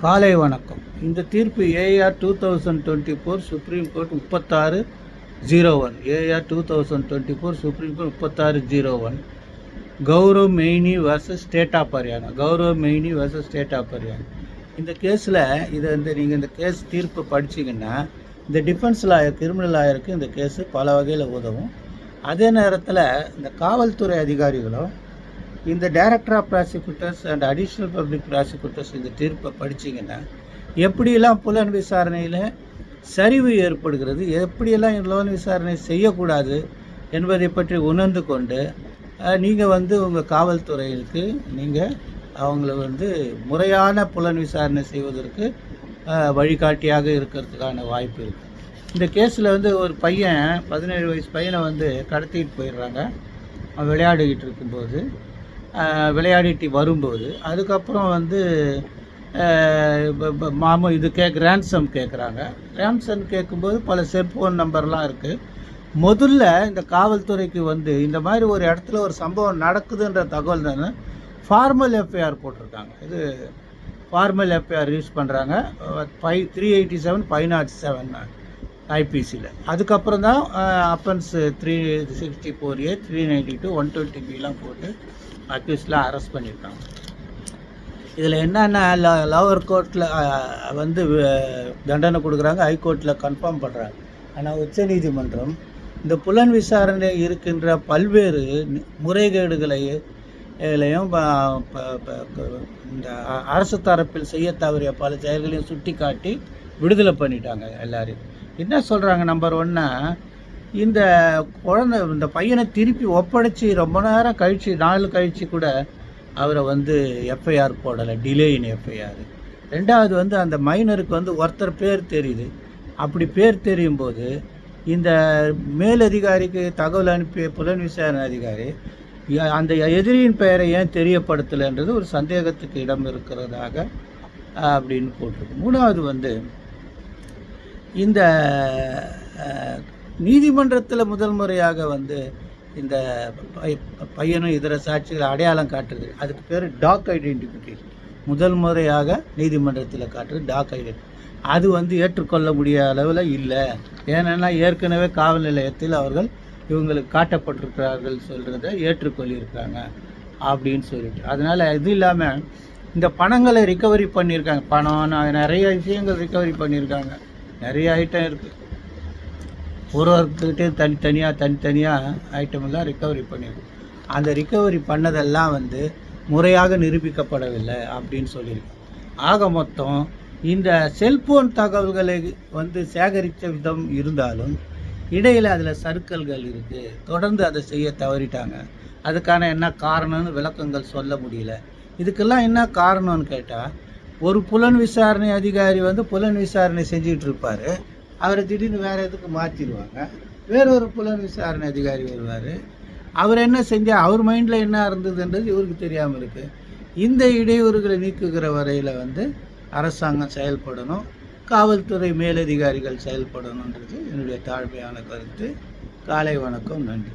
காலை வணக்கம். இந்த தீர்ப்பு AR two thousand twenty four supreme court முப்பத்தாறு zero one AR two thousand twenty four supreme court முப்பத்தாறு zero one Gaurav Maini versus state of Haryana Gaurav Maini versus state of Haryana இந்த கேஸில் இதை வந்து நீங்கள் இந்த கேஸ் தீர்ப்பு படிச்சீங்கன்னா இந்த டிஃபென்ஸ் லாயர் கிரிமினல் லாயருக்கு இந்த கேஸு பல வகையில் உதவும். அதே நேரத்தில் இந்த காவல்துறை அதிகாரிகளும் இந்த director of prosecutors and additional public prosecutors இந்த தீர்ப்பை படிச்சிங்கன்னா எப்படியெல்லாம் புலன் விசாரணையில் சரிவு ஏற்படுகிறது எப்படியெல்லாம் புலன் விசாரணை செய்யக்கூடாது என்பதை பற்றி உணர்ந்து கொண்டு நீங்கள் வந்து உங்கள் காவல்துறையிற்கு நீங்கள் அவங்கள வந்து முறையான புலன் விசாரணை செய்வதற்கு வழிகாட்டியாக இருக்கிறதுக்கான வாய்ப்பு இருக்குது இந்த கேஸில் வந்து ஒரு பையன் பதினேழு வயசு பையனை வந்து கடத்திட்டு போயிடுறாங்க. அவன் விளையாடிக்கிட்டு இருக்கும்போது விளையாடிட்டு வரும்போது அதுக்கப்புறம் வந்து மாமு இது கேக் ரேன்சம் கேட்குறாங்க ரேன்சம் கேட்கும்போது பல செல்ஃபோன் நம்பர்லாம் இருக்குது முதல்ல இந்த காவல்துறைக்கு வந்து இந்த மாதிரி ஒரு இடத்துல ஒரு சம்பவம் நடக்குதுன்ற தகவல் தானே ஃபார்மல் எஃப்ஐஆர் போட்டிருக்காங்க. இது ஃபார்மல் எஃப்ஐஆர் யூஸ் பண்ணுறாங்க five three eighty seven five not seven ஐபிசியில் அதுக்கப்புறம் தான் offence three sixty four A three ninety two one twenty பிலாம் போட்டு அக்யூஸ்லாம் அரெஸ்ட் பண்ணியிருக்காங்க. இதில் என்னென்ன லவர் கோர்ட்டில் வந்து தண்டனை கொடுக்குறாங்க ஹைகோர்ட்டில் கன்ஃபார்ம் பண்ணுறாங்க ஆனால் உச்சநீதிமன்றம் இந்த புலன் விசாரணை இருக்கின்ற பல்வேறு முறைகேடுகளை இந்த அரசு தரப்பில் செய்ய தவறிய பல செயல்களையும் சுட்டி காட்டி விடுதலை பண்ணிட்டாங்க எல்லாரையும். என்ன சொல்கிறாங்க நம்பர் ஒன்னா இந்த குழந்தை இந்த பையனை திருப்பி ஒப்படைச்சி ரொம்ப நேரம் கழித்து நாள் கழித்து கூட அவரை வந்து எஃப்ஐஆர் போடலை. டிலே இன் எஃப்ஐஆர் ரெண்டாவது வந்து அந்த மைனருக்கு வந்து ஒருத்தர் பேர் தெரியுது. அப்படி பேர் தெரியும் போது இந்த மேலதிகாரிக்கு தகவல் அனுப்பிய புலன் விசாரணை அதிகாரி அந்த எதிரியின் பெயரை ஏன் தெரியப்படுத்தலைன்றது ஒரு சந்தேகத்துக்கு இடம் இருக்கிறதாக அப்படின்னு போட்டிருக்கு. மூணாவது வந்து இந்த நீதிமன்றத்தில் முதல் முறையாக வந்து இந்த பையனும் இதர சாட்சிகளை அடையாளம் காட்டுறது. அதுக்கு பேர் டாக் ஐடென்டிஃபிகேஷன் முதல் முறையாக நீதிமன்றத்தில் காட்டுறது டாக் ஐடென்டி அது வந்து ஏற்றுக்கொள்ள முடியாத அளவில் இல்லை. ஏன்னா ஏற்கனவே காவல் நிலையத்தில் அவர்கள் இவங்களுக்கு காட்டப்பட்டிருக்கிறார்கள் சொல்கிறத ஏற்றுக்கொள்ளியிருக்காங்க அப்படின்னு சொல்லிட்டு. அதனால் இது இல்லாமல் இந்த பணங்களை ரிக்கவரி பண்ணியிருக்காங்க. பணம் நிறைய விஷயங்கள் ரிக்கவரி பண்ணியிருக்காங்க. நிறைய ஐட்டம் இருக்குது ஒரு ஒருத்தர்கிட்டையும் தனித்தனியாக தனித்தனியாக ஐட்டமெல்லாம் ரிக்கவரி பண்ணியிருக்கோம் அந்த ரிக்கவரி பண்ணதெல்லாம் வந்து முறையாக நிரூபிக்கப்படவில்லை அப்படின்னு சொல்லியிருக்கோம். ஆக மொத்தம் இந்த செல்போன் தகவல்களை வந்து சேகரித்த விதம் இருந்தாலும் இடையில் அதில் சர்க்கல்கள் இருக்குது தொடர்ந்து அதை செய்ய தவறிட்டாங்க. அதுக்கான என்ன காரணம்னு விளக்கங்கள் சொல்ல முடியல. இதுக்கெல்லாம் என்ன காரணம்னு கேட்டால் ஒரு புலன் விசாரணை அதிகாரி வந்து புலன் விசாரணை செஞ்சிகிட்டு இருப்பார். அவரை திடீர்னு வேறு எதுக்கு மாற்றிடுவாங்க வேறொரு புலன் விசாரணை அதிகாரி வருவார். அவர் என்ன செஞ்சால் அவர் மைண்டில் என்ன இருந்ததுன்றது இவருக்கு தெரியாமல் இருக்குது இந்த இடையூறுகளை நீக்குகிற வரையில் வந்து அரசாங்கம் செயல்படணும். காவல்துறை மேலதிகாரிகள் செயல்படணுன்றது என்னுடைய தாழ்மையான கருத்து. காலை வணக்கம் நன்றி.